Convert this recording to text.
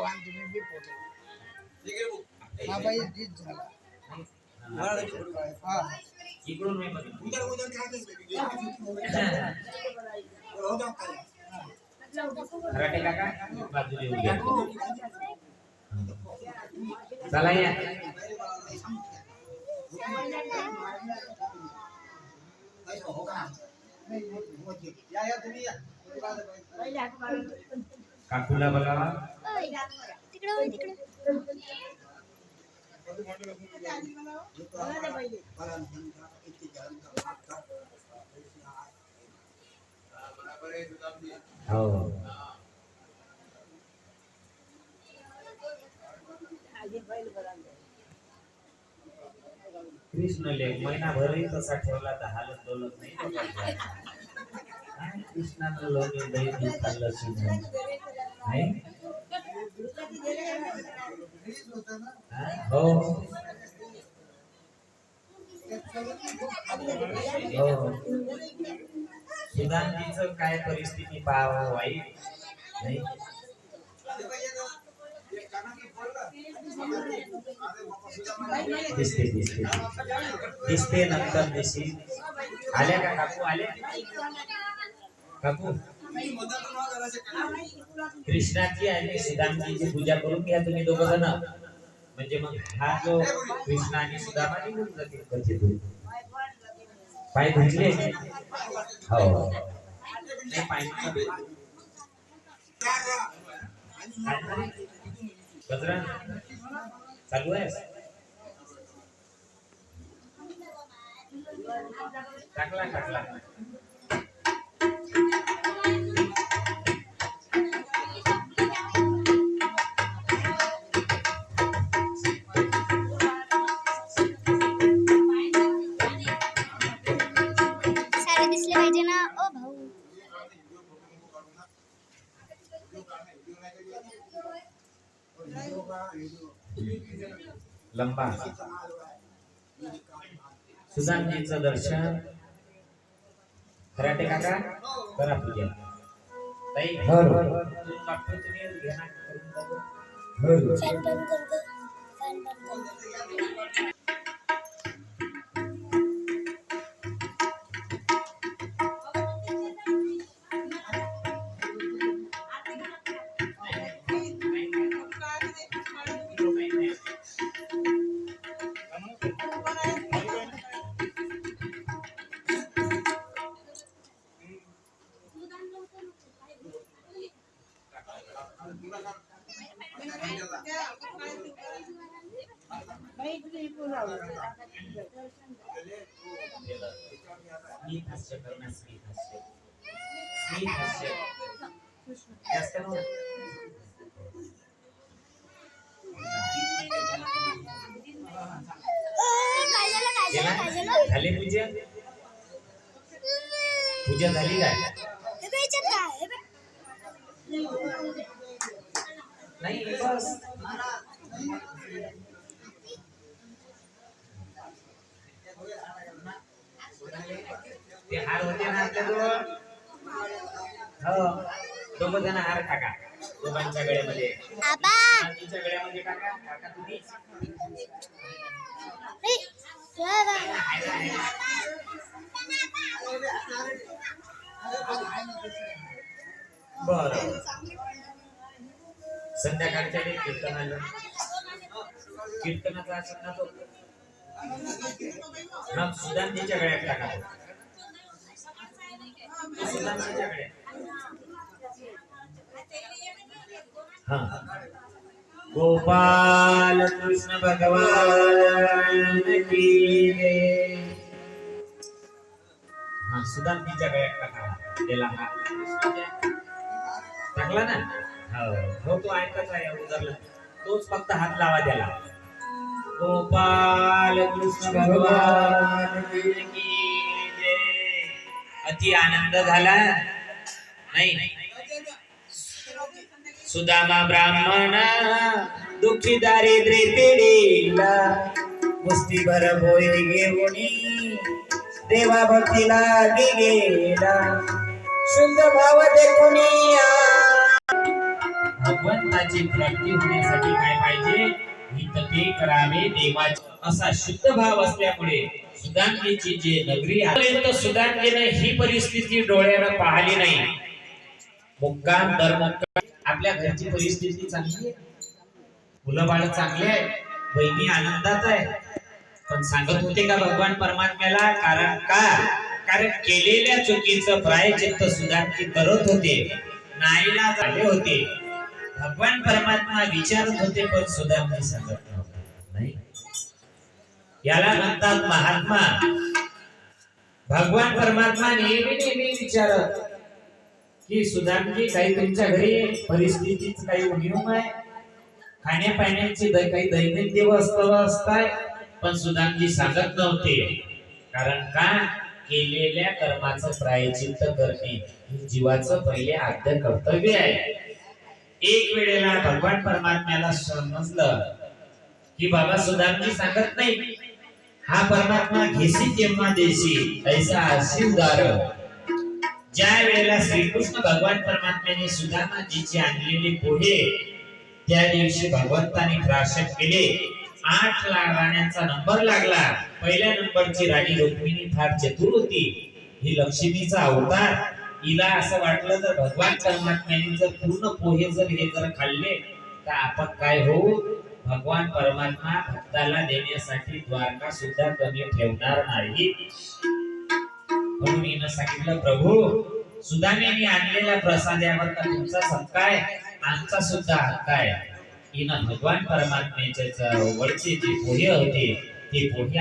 आणि तुम्ही बी फोटो हा बाई जीत झाला हा इकडून नाही बघितलं. कराटे काका बाजूला येऊन घ्या. चला या या या तुम्ही या काकूला बोलावा. हो. कृष्ण लेख महिनाभरही तसा ठेवला तर हालत डोलत नाही. कृष्णाचं लोक लोणी दही दूध खाल्लं हो हो. सुधांतीचं काय परिस्थिती पाहावं वाईट? नाही. दिसते दिसते. दिसते नंतर दिसते आल्या का काकू? आल्या? काकू? कृष्णाची आणि सुदामाची पूजा करून घ्या तुम्ही दोघ जण. म्हणजे मग हा जो कृष्ण आणि सुदामा निघून जातील कथेतून पाय धुतले? हो. गजरा चालू आहे टाकला टाकला. लंबा सुदामजीचं दर्शन. कराटे काका? करा पूजा. ताई तुम्ही करून बघू. झाली पूजा पूजा झाली काय हे बघ याच्यात काय हे बघ. नाही बस. ते हार होते ना आपल्याजवळ. हो. दोघ जण हार टाका दोघांच्या गळ्यामध्ये. आबा. तिच्या गळ्यामध्ये टाका. टाका तुम्ही बघ. बर. संध्याकाळच्या वेळी कीर्तन कीर्तनाचा असं ना तो मग सुदांतीच्या गळ्यात टाका. तो. सुदांतीच्या गळ्यात. हा. गोपाल कृष्ण भगवान की जय. हा सुदांतीच्या गळ्यात टाका. त्याला हा. टाकला ना? हो हो तो ऐकत आहे उतरला तोच फक्त हात लावा त्याला. गोपाल कृष्ण भगवान अति आनंद झाला. नाही. सुदामा ब्राह्मण दुःखी दारिद्र्य मुस्ती भर बोय घेऊनी देवा भक्तीला गेला शुद्ध भाव देखुनी भगवंताची प्राप्ती होण्यासाठी काय पाहिजे? हित ते करावे देवाचे. असा शुद्ध भाव असल्यामुळे सुदांगेची जे नगरी आपर्यंत सुदांगेने ही परिस्थिती डोळ्यानं पाहिली नाही. मुक्काम दर मुक्काम आपल्या घरची परिस्थिती चांगली आहे. मुलं बाळ चांगले आहे. बहिणी आनंदात आहे. पण सांगत होते का भगवान परमात्म्याला? कारण का? कारण केलेल्या चुकीचं प्रायचित्त सुधारती करत होते. नाईला झाले होते. भगवान परमात्मा विचारत होते पण सुधारणे सांगत नव्हते नाही? याला म्हणतात महात्मा. भगवान परमात्मा नेहमी नेहमी विचारत की सुधारणी काही तुमच्या घरी परिस्थितीच काही नियम आहे? खाण्यापाण्याची काही दैनंदिन व्यवस्था असताय पण सुदामजी सांगत नव्हते. कारण का? केलेल्या कर्माचं प्रायचित्त करणे हे जीवाचं पहिले आद्य कर्तव्य आहे. एक वेळेला भगवान परमात्म्याला समजलं की बाबा सुधारणी सांगत नाही. हा परमात्मा घेसी तेव्हा देशी ऐसा अशी उदाहरण ज्या वेळेला श्रीकृष्ण भगवान परमात्म्याने सुधारणाजीची आणलेले पोहे त्या दिवशी भगवंताने प्राशन केले. आठ लाख राण्यांचा नंबर लागला. पहिल्या नंबरची राणी रुक्मिणी फार चतुर होती. ही लक्ष्मीचा अवतार. हिला असं वाटलं तर भगवान परमात्म्याने जर पूर्ण पोहे जर हे जर खाल्ले तर आपण काय होऊ? भगवान परमात्मा भक्ताला देण्यासाठी द्वारका सुद्धा कमी ठेवणार नाही. म्हणून हिनं सांगितलं प्रभू सुदामेने आणलेल्या प्रसादावर का तुमचा हक्क आहे आमचा सुद्धा हक्क आहे. हिनं भगवान परमात्म्याच्या जवळचे जे पोहे होते ते पोहे